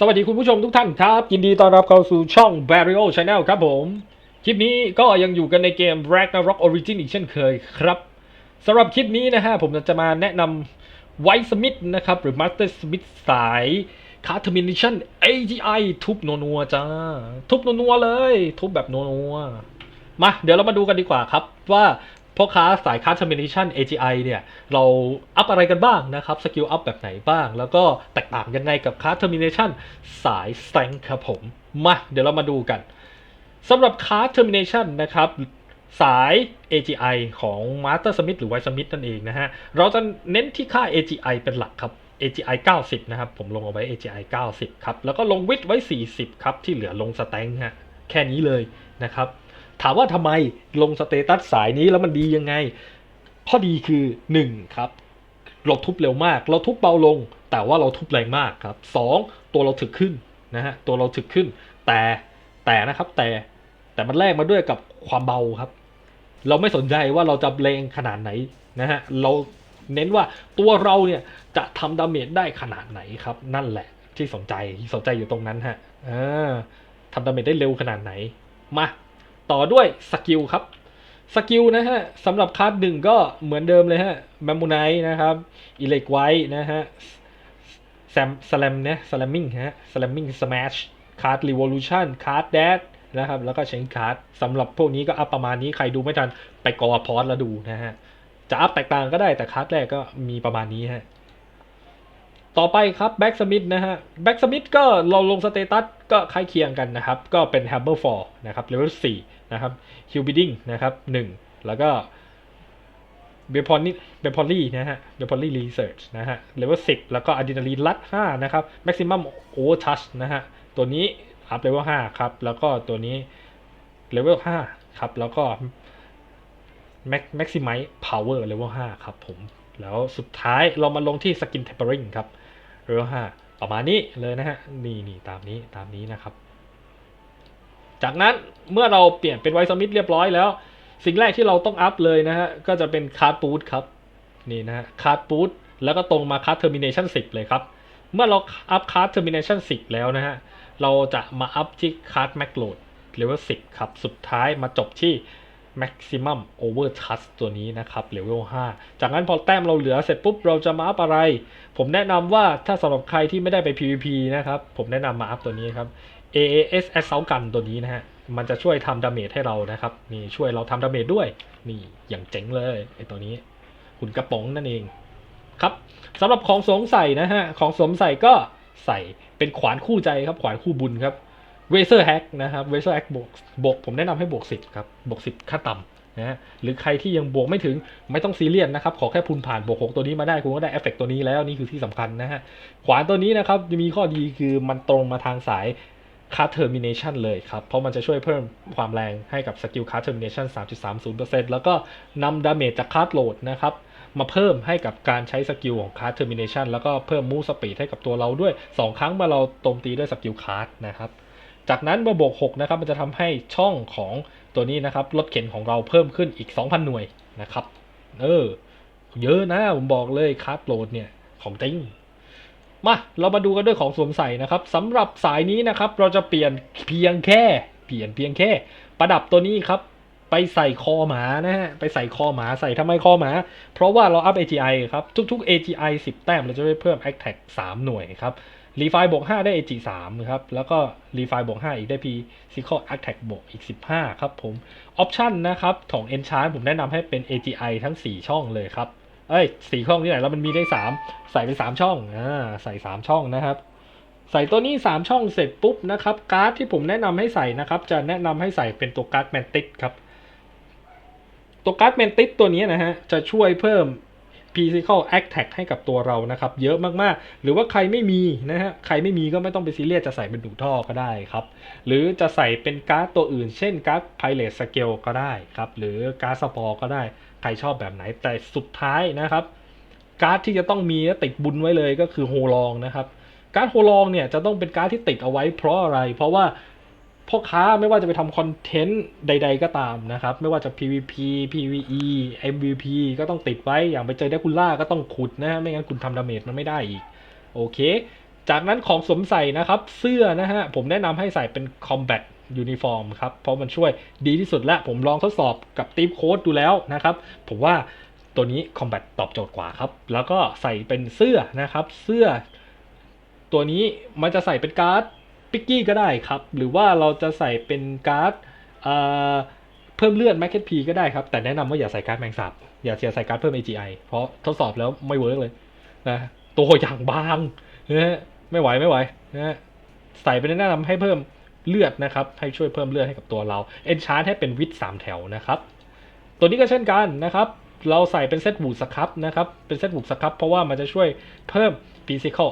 สวัสดีคุณผู้ชมทุกท่านครับ ยินดีต้อนรับเข้าสู่ช่อง Barrio Channel ครับผม คลิปนี้ก็ยังอยู่กันในเกม Ragnarok Origin อีกเช่นเคยครับสำหรับคลิปนี้นะฮะผมจะมาแนะนำไวสมิธนะครับ หรือ Master Smith สาย c a r t e m i n a t i o n AGI ทุบนัวๆจ้า ทุบนัวๆเลย ทุบแบบนัวๆมา เดี๋ยวเรามาดูกันดีกว่าครับว่า พ่อค้าสาย Card Termination AGI เนี่ยเราอัพอะไรกันบ้างนะครับสกิลอัพแบบไหนบ้าง แล้วก็แตกต่างยังไงกับ Card Termination สาย Strength ครับผม มาเดี๋ยวเรามาดูกันสำหรับ Card Termination นะครับสาย AGI ของ Master Smith หรือ White Smith นั่นเองนะฮะ เราจะเน้นที่ค่า AGI เป็นหลักครับ AGI 90 นะครับ ผมลงเอาไว้ AGI 90 ครับ แล้วก็ลงวิดไว้ 40 ครับ ที่เหลือลงสแตงฮะ แค่นี้เลยนะครับ ถามว่าทำไมลงสเตตัสสายนี้แล้วมันดียังไง ข้อดีคือ 1 ครับ เราทุบเร็วมาก เราทุบเบาลง แต่ว่าเราทุบแรงมากครับ 2 ตัวเราถึกขึ้นนะฮะตัวเราถึกขึ้น แต่แต่นะครับแต่แต่มันแลกมาด้วยกับความเบาครับ เราไม่สนใจว่าเราจะเลงขนาดไหนนะฮะเราเน้นว่าตัวเราเนี่ยจะทำดาเมจได้ขนาดไหนครับ นั่นแหละที่สนใจสนใจอยู่ตรงนั้นฮะอ่าทำดาเมจได้เร็วขนาดไหนมา ต่อด้วยสกิลครับสกิลนะฮะสำหรับคาร์ดหนึ่งก็เหมือนเดิมเลยฮะแมมมูไนนะครับอิเล็กไวนะฮะแซมสแลมเนี่ยสแลมมิงฮะสแลมมิงสมชคาร์ดรีวอลูชันคาร์ดแดดนะครับแล้วก็เชนคาร์ดสำหรับพวกนี้ก็อัพประมาณนี้ใครดูไม่ทันไปกอพอสแล้วดูนะฮะจะอัพแตกต่างก็ได้แต่คาร์ดแรกก็มีประมาณนี้ฮะ ต่อไปครับแบ็กสมิธนะฮะแบ็กสมิธก็เราลงสเตตัสก็คล้ายเคียงกันนะครับ ก็เป็น Hammer 4นะครับเลเวล4นะครับ Hill Bidding นะครับ1แล้วก็เบพอนนี่เบพอลลี่นะฮะเบพอลลี่รีเสิร์ชนะฮะเลเวล10แล้วก็อะดรีนาลีนลัด5นะครับ Maximum Overtouch นะฮะตัวนี้อัพเลเวล5ครับแล้วก็ตัวนี้เลเวล5ครับแล้วก็ Max Maximize Power Level 5ครับผม แล้วสุดท้ายเรามาลงที่ Skin Tapering ครับ Level 5ประมาณนี้เลยนะฮะ นี่นี่ตามนี้ตามนี้นะครับ จากนั้นเมื่อเราเปลี่ยนเป็นไวซ์มิธเรียบร้อยแล้ว สิ่งแรกที่เราต้องอัพเลยนะฮะ ก็จะเป็นคาร์ดปูดครับ นี่นะฮะคาร์ดปูดแล้วก็ตรงมาคาร์ดเทอร์มินชัน10เลยครับ เมื่อเราอัพคาร์ดเทอร์มินชัน10แล้วนะฮะ เราจะมาอัพที่คาร์ดแมกโหลดเลเวล10ครับ สุดท้ายมาจบที่ maximum over touch ตัวนี้นะครับเลเวล5จากนั้นพอแต้มเราเหลือเสร็จปุ๊บเราจะมาอัพอะไร ผมแนะนำว่าถ้าสำหรับใครที่ไม่ได้ไป PVP นะครับ ผมแนะนำมาอัพตัวนี้ครับ AAS Assault Gun ตัวนี้นะฮะ มันจะช่วยทำดาเมจให้เรานะครับ นี่ช่วยเราทำดาเมจด้วย นี่อย่างเจ๋งเลยไอตัวนี้หุ่นกระป๋องนั่นเองครับสำหรับของสวมใส่นะฮะ ของสวมใส่ก็ใส่เป็นขวานคู่ใจครับ ขวานคู่บุญครับ เวเซอร์แฮกนะครับเวเซอร์แฮกบวกบวกผมแนะนำให้บวก 10 ครับบวก 10 ค่าต่ำนะฮะหรือใครที่ยังบวกไม่ถึงไม่ต้องซีเรียสนะครับ ขอแค่พูนผ่านบวก 6 ตัวนี้มาได้คุณก็ได้เอฟเฟกตัวนี้แล้วนี่คือที่สำคัญนะฮะขวานตัวนี้นะครับจะมีข้อดีคือมันตรงมาทางสายคาร์เทอร์มินชันเลยครับ เพราะมันจะช่วยเพิ่มความแรงให้กับสกิลคาร์เทอร์มินชัน3.30%แล้วก็นำดาเมจจากคาร์ดโหลดนะครับ มาเพิ่มให้กับการใช้สกิลของคาร์ termination แล้วก็เพิ่มมูสปีดให้กับตัวเราด้วย 2 ครั้งเมื่อเราโจมตีด้วยสกิลคาร์ดนะครับ จากนั้นเมื่อบวก6นะครับมันจะทำให้ช่องของตัวนี้นะครับรถเข็นของเราเพิ่มขึ้นอีก 2,000 หน่วยนะครับ เออ เยอะนะผมบอกเลยคาร์ดโหลดเนี่ยของจริงมาเรามาดูกันด้วยของสวมใส่นะครับสำหรับสายนี้นะครับ เราจะเปลี่ยนเพียงแค่ เปลี่ยนเพียงแค่ ประดับตัวนี้ครับ ไปใส่คอหมานะฮะไปใส่คอหมาใส่ทำไมคอหมา เพราะว่าเราอัพ AGI ครับ ทุกๆ AGI 10 แต้มเราจะได้เพิ่ม Attack 3หน่วยครับ รีไฟบวก5ได้ AG 3ครับ แล้วก็รีไฟบวก5อีกได้ P s i c a l Attack บวกอีก 15 ครับผมออปชันนะครับ ของ Enchant ผมแนะนำให้เป็น AGI ทั้ง 4 ช่องเลยครับ เอ้ยสี่ช่องที่ไหนแล้วมันมีได้ 3 ใส่ไป 3 ช่องอ่าใส่ 3 ช่องนะครับ ใส่ตัวนี้ 3 ช่องเสร็จปุ๊บนะครับการ์ดที่ผมแนะนำให้ใส่นะครับ จะแนะนำให้ใส่เป็นตัวการ์ดแมนติกครับ ตัวการ์ดเมนติสตัวนี้นะฮะจะช่วยเพิ่ม physical attack ให้กับตัวเรานะครับ เยอะมากๆ หรือว่าใครไม่มีนะฮะใครไม่มีก็ไม่ต้องไปซีเรียสจะใส่เป็นดูท่อก็ได้ครับ หรือจะใส่เป็นการ์ดตัวอื่น เช่นการ์ด pilot scale ก็ได้ครับ หรือการ์ดสปอร์ก็ได้ ใครชอบแบบไหนแต่สุดท้ายนะครับ การ์ดที่จะต้องมีและติดบุญไว้เลยก็คือโฮลองนะครับการ์ดโฮลองเนี่ยจะต้องเป็นการ์ดที่ติดเอาไว้เพราะอะไร เพราะว่า พ่อค้าไม่ว่าจะไปทำคอนเทนต์ใด ๆ ก็ตามนะครับ ไม่ว่าจะ PVP PVE MVP ก็ต้องติดไว้อย่างไปเจอได้คุณล่าก็ต้องขุดนะฮะไม่งั้นคุณทำดาเมจมันไม่ได้อีก โอเค จากนั้นของสวมใส่นะครับ เสื้อนะฮะ ผมแนะนำให้ใส่เป็น combat uniform ครับ เพราะมันช่วยดีที่สุดและผมลองทดสอบกับทีมโค้ดดูแล้วนะครับ ผมว่าตัวนี้ combat ตอบโจทย์กว่าครับ แล้วก็ใส่เป็นเสื้อนะครับ เสื้อ ตัวนี้มันจะใส่เป็นการ์ด ปิกกี้ก็ได้ครับ หรือว่าเราจะใส่เป็นการ์ดเพิ่มเลือดแมคเก็ตพีก็ได้ครับ แต่แนะนำว่าอย่าใส่การ์ดแมงสาบอย่าเสียใส่การ์ดเพิ่ม AGI เพราะทดสอบแล้วไม่เวิร์กเลยนะตัวอย่างบางนะฮะไม่ไหวไม่ไหวนะใส่ไปแนะนำให้เพิ่มเลือดนะครับ ให้ช่วยเพิ่มเลือดให้กับตัวเราเอนชาร์ให้เป็นวิดสามแถวนะครับตัวนี้ก็เช่นกันนะครับเราใส่เป็นเซตบูสครับนะครับเป็นเซตบูสครับเพราะว่ามันจะช่วยเพิ่ม physical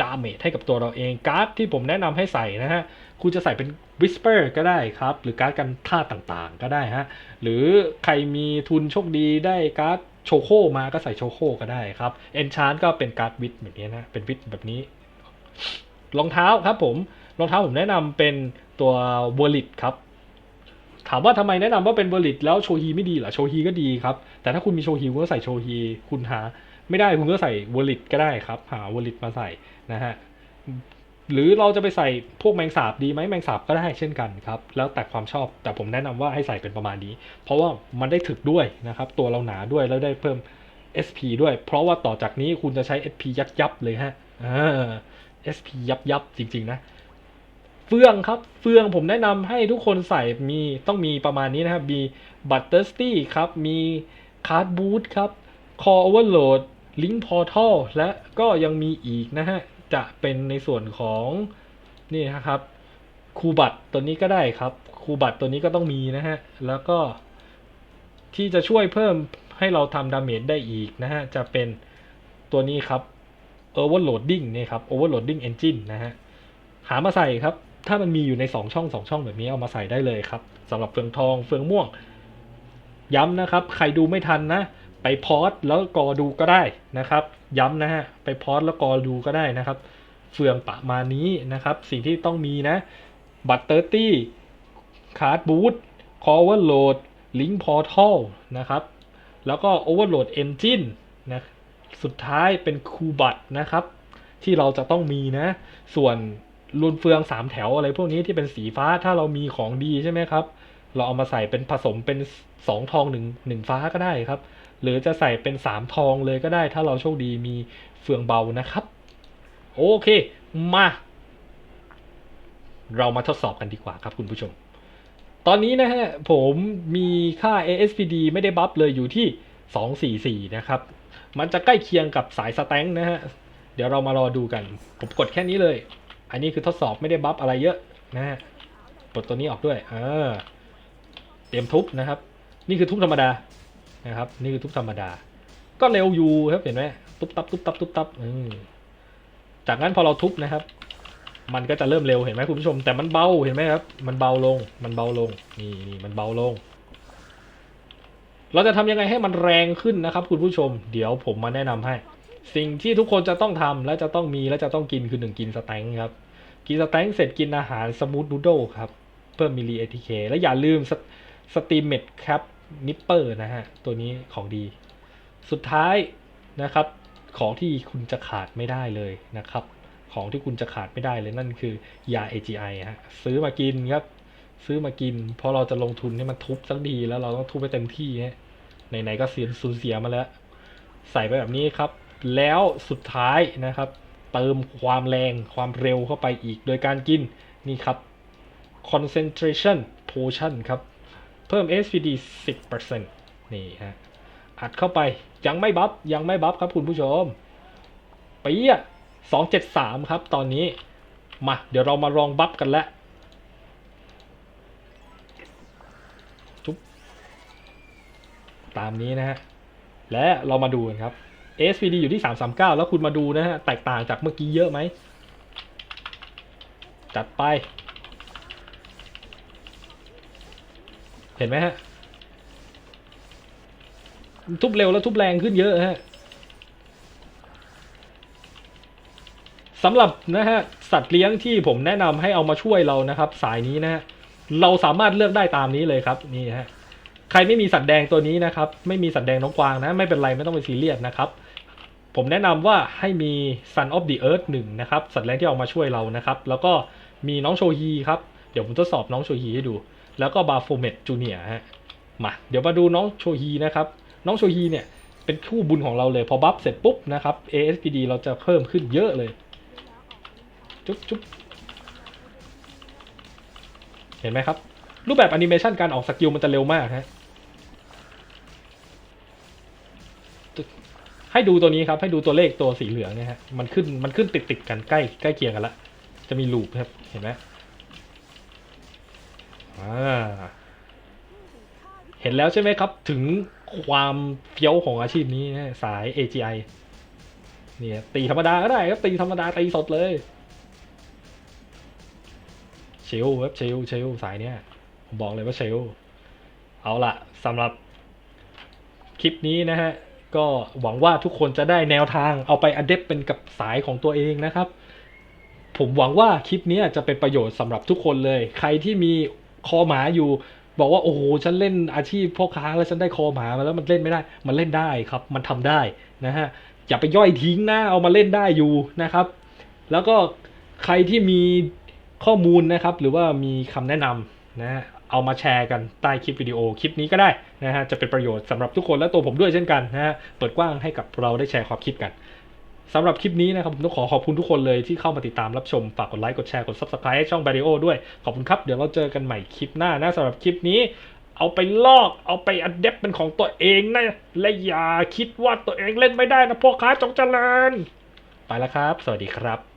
damage ให้กับตัวเราเองการ์ดที่ผมแนะนำให้ใส่นะฮะคุณจะใส่เป็น whisper ก็ได้ครับ หรือการ์ดกันท่าต่างๆ ก็ได้ฮะหรือใครมีทุนโชคดีได้การ์ดโชโคมาก็ใส่โชโคก็ได้ครับ enchant ก็เป็นการ์ดวิดแบบนี้นะเป็นวิดแบบนี้รองเท้าครับผมรองเท้าผมแนะนำเป็นตัววอลิตครับถามว่าทำไมแนะนำว่าเป็นเวอร์ลิตแล้วโชฮีไม่ดีเหรอโชฮีก็ดีครับ แต่ถ้าคุณมีโชฮีคุณก็ใส่โชฮี คุณหา ไม่ได้คุณก็ใส่วอลิตก็ได้ครับ หาวอลิตมาใส่นะฮะหรือเราจะไปใส่พวกแมงสาบดีไหมแมงสาบก็ได้เช่นกันครับ แล้วแต่ความชอบแต่ผมแนะนำว่าให้ใส่เป็นประมาณนี้ เพราะว่ามันได้ถึกด้วยนะครับ ตัวเราหนาด้วยแล้วได้เพิ่ม SP ด้วย เพราะว่าต่อจากนี้คุณจะใช้ SP ยับยับเลยฮะอ่า SP ยับยับจริง ๆ นะ เฟืองครับ เฟืองผมแนะนำให้ทุกคนใส่มีต้องมีประมาณนี้นะครับ มีบัตเตอร์สตี้ครับ มีคาร์ดบูทครับคอโอเวอร์โหลด ลิง k ์พอร์ทัลและก็ยังมีอีกนะฮะ จะเป็นในส่วนของนี่นะครับคูบัตตัวนี้ก็ได้ครับคูบัตตัวนี้ก็ต้องมีนะฮะ แล้วก็ที่จะช่วยเพิ่มให้เราทำดาเมจได้อีกนะฮะ จะเป็นตัวนี้ครับ Overloading นี่ครับ Overloading Engine นะฮะ หามาใส่ครับ ถ้ามันมีอยู่ใน 2 ช่อง 2 ช่องแบบนี้เอามาใส่ได้เลยครับสำหรับเฟืองทองเฟืองม่วง ย้ำนะครับ ใครดูไม่ทันนะ ไปพอสแล้วกอดูก็ได้นะครับ ย้ำนะฮะไปพอสแล้วกอดูก็ได้นะครับ เฟืองประมาณนี้นะครับ สิ่งที่ต้องมีนะ บัตเตอร์ตี้คาร์ดบูทคอเวอร์โหลดลิง k ์พอร์ทัลนะครับ แล้วก็ Overload Engine นนะสุดท้ายเป็นคูบัตนะครับ ที่เราจะต้องมีนะ ส่วนรุนเฟืองสามแถวอะไรพวกนี้ที่เป็นสีฟ้าถ้าเรามีของดีใช่ไหมครับ เราเอามาใส่เป็นผสมเป็นสองทองหนึ่งหนึ่งฟ้าก็ได้ครับ หรือจะใส่เป็นสามทองเลยก็ได้ถ้าเราโชคดีมีเฟืองเบานะครับ โอเค มา เรามาทดสอบกันดีกว่าครับคุณผู้ชม ตอนนี้นะฮะผมมีค่า ASPD ไม่ได้บัฟเลยอยู่ที่ 244 นะครับ มันจะใกล้เคียงกับสายสแตงค์นะฮะ เดี๋ยวเรามารอดูกัน ผมกดแค่นี้เลย อันนี้คือทดสอบไม่ได้บัฟอะไรเยอะนะฮะปลดตัวนี้ออกด้วย เออ เตรียมทุบนะครับ นี่คือทุบธรรมดา นะครับ นี่คือทุบธรรมดา ก็เร็วอยู่ครับเห็นไหมตุ๊บตับตุ๊บตับตุ๊บตับจากนั้นพอเราทุบนะครับ มันก็จะเริ่มเร็วเห็นไหมคุณผู้ชม แต่มันเบาเห็นไหมครับ มันเบาลง มันเบาลง นี่นี่มันเบาลง เราจะทำยังไงให้มันแรงขึ้นนะครับ คุณผู้ชม เดี๋ยวผมมาแนะนำให้ สิ่งที่ทุกคนจะต้องทำและจะต้องมีและจะต้องกินคือหนึ่งกินสแต็งครับ กินสแต็งเสร็จกินอาหารสมูทดูโดครับ เพิ่มมิลลิเอทีเคและอย่าลืมสตีมเมดแคป นิปเปอร์นะฮะ ตัวนี้ของดี สุดท้ายนะครับ ของที่คุณจะขาดไม่ได้เลยนะครับ ของที่คุณจะขาดไม่ได้เลยนั่นคือยา AGI ฮะ ซื้อมากินครับ ซื้อมากิน เพราะเราจะลงทุนให้มันทุบสักดีแล้วเราต้องทุบไปเต็มที่ฮะไหนๆก็เสียสูญเสียมาแล้ว ใส่ไปแบบนี้ครับ แล้วสุดท้ายนะครับ เติมความแรงความเร็วเข้าไปอีก โดยการกินนี่ครับ concentration potion ครับ เพิ่ม SPD 10%นี่ฮะ อัดเข้าไปยังไม่บัฟยังไม่บัฟครับคุณผู้ชมปีอะสองเจ็ดสามครับ ตอนนี้ มา เดี๋ยวเรามาลองบัฟกันแล้วจุ๊บตามนี้นะฮะ และเรามาดูกันครับ SPD อยู่ที่ 339 แล้วคุณมาดูนะฮะ แตกต่างจากเมื่อกี้เยอะไหม จัดไป เห็นไหมฮะ ทุบเร็วแล้วทุบแรงขึ้นเยอะฮะสำหรับนะฮะสัตว์เลี้ยงที่ผมแนะนำให้เอามาช่วยเรานะครับ สายนี้นะฮะเราสามารถเลือกได้ตามนี้เลยครับนี่ฮะใครไม่มีสัตว์แดงตัวนี้นะครับ ไม่มีสัตว์แดงน้องกวางนะ ไม่เป็นไรไม่ต้องไปซีเรียสนะครับ ผมแนะนำว่าให้มี Sun of the Earth หนึ่งนะครับ สัตว์เลี้ยงที่ออกมาช่วยเรานะครับ แล้วก็มีน้องโชฮีครับ เดี๋ยวผมทดสอบน้องโชฮีให้ดู แล้วก็บาโฟเมตจูเนียฮะมาเดี๋ยวมาดูน้องโชฮีนะครับ น้องโชฮีเนี่ย เป็นคู่บุญของเราเลย พอบัฟเสร็จปุ๊บนะครับ ASPD เราจะเพิ่มขึ้นเยอะเลย จุ๊บจุ๊บเห็นไหมครับ รูปแบบแอนิเมชันการออกสกิลมันจะเร็วมากฮะให้ดูตัวนี้ครับ ให้ดูตัวเลขตัวสีเหลืองเนี่ยฮะมันขึ้นมันขึ้นติดติดกันใกล้ใกล้เคียงกันละจะมีลูปครับเห็นไหม เห็นแล้วใช่ไหมครับ ถึงความเฟี้ยวของอาชีพนี้นะสาย AGI เนี่ยตีธรรมดาก็ได้ครับตีธรรมดาตีสดเลยเชลครับเชลเชลสายเนี้ยผมบอกเลยว่าเชลเอาละสำหรับคลิปนี้นะฮะ ก็หวังว่าทุกคนจะได้แนวทางเอาไปอัดเดปเป็นกับสายของตัวเองนะครับ ผมหวังว่าคลิปนี้จะเป็นประโยชน์สำหรับทุกคนเลย ใครที่มี คอหมาอยู่ บอกว่าโอ้โหฉันเล่นอาชีพพ่อค้าแล้วฉันได้คอหมามาแล้วมันเล่นไม่ได้ มันเล่นได้ครับ มันทำได้นะฮะอย่าไปย่อยทิ้งนะเอามาเล่นได้อยู่นะครับ แล้วก็ใครที่มีข้อมูลนะครับ หรือว่ามีคำแนะนำนะฮะเอามาแชร์กันใต้คลิปวิดีโอคลิปนี้ก็ได้นะฮะจะเป็นประโยชน์สำหรับทุกคนและตัวผมด้วยเช่นกันนะฮะเปิดกว้างให้กับเราได้แชร์ความคิดกัน สำหรับคลิปนี้นะครับผมต้องขอขอบคุณทุกคนเลยที่เข้ามาติดตามรับชม ฝากกดไลค์ กดแชร์ กด Subscribe ให้ช่อง b a r i o ด้วย ขอบคุณครับ เดี๋ยวเราเจอกันใหม่คลิปหน้านะสำหรับคลิปนี้ เอาไปลอก เอาไปอัดเดปเป็นของตัวเองนะ และอย่าคิดว่าตัวเองเล่นไม่ได้นะพ่อค้าจงเจริญ ไปแล้วครับ สวัสดีครับ